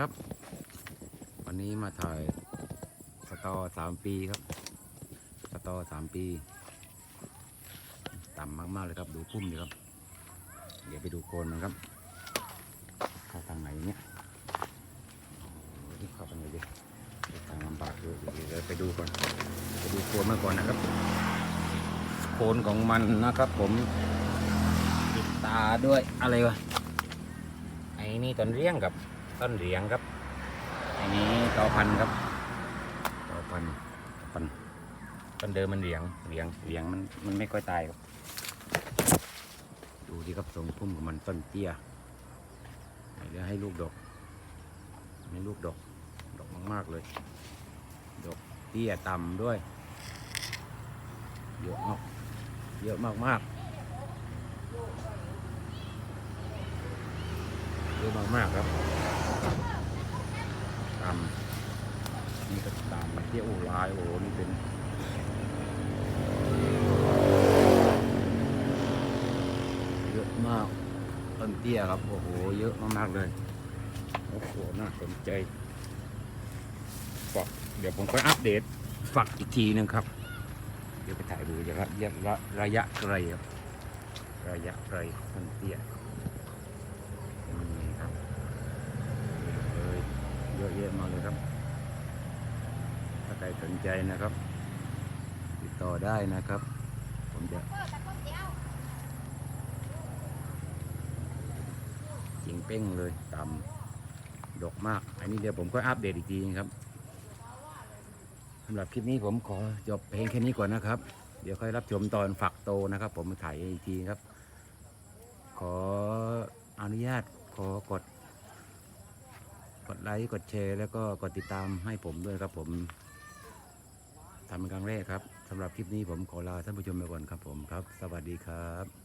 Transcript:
ครับ วันนี้มาถ่ายสตอสามปีครับสตอสามปี ต่ำมากๆเลยครับ ดูพุ่มดีครับ เดี๋ยวไปดูโคนมันครับเข้าทางไหนเนี่ยโอ้โหเข้าทางไหนดิทางลำบากด้วยเดี๋ยวไปดูก่อนไปดูโคนมาก่อนนะครับ โคนของมันนะครับ ผมติดตาด้วยอะไรวะไอ้นี่ต้นเรียงกับ ต้นเหรียงครับไอ้นี้ตอพันธุ์ครับตอพันธุ์ตอพันธุ์ต้นเดิมมันเหรียงเหรียงเหรียงมันมันไม่ค่อยตายครับ ดูดิครับทรงพุ่มของมันต้นเตี้ยเดี๋ยวให้ลูกดกให้ลูกดกดกมากๆเลยดกเตี้ยต่ำด้วยเยอะมากเยอะมากๆเยอะมากๆครับตามนี่ก็ตามเที่ยวลายโอ้นี่เป็นเยอะมากต้นเตี้ยครับ โอ้โห เยอะมากๆเลย โอ้โห น่าสนใจฝักเดี๋ยวผมค่อยอัปเดตฝักอีกทีหนึงครับ เดี๋ยวไปถ่ายดูระยะระระยะไกลครับ ระยะไกลต้นเตี้ย นี่ครับเลย เยอะมาเลยครับ ถ้าใครสนใจนะครับ ติดต่อได้นะครับ ผมจะจริงเป้งเลยต่ำดกมาก อันนี้เดี๋ยวผมก็อัปเดตอีกทีนะครับสำหรับคลิปนี้ผมขอจบเพลงแค่นี้ก่อนนะครับ เดี๋ยวค่อยรับชมตอนฝักโตนะครับ ผมถ่ายอีกทีครับ ขออนุญาตขอกด กดไลค์กดแชร์แล้วก็กดติดตามให้ผมด้วยครับผมทำเป็นครั้งแรกครับสำหรับคลิปนี้ผมขอลาท่านผู้ชมไปก่อนครับผมครับ สวัสดีครับ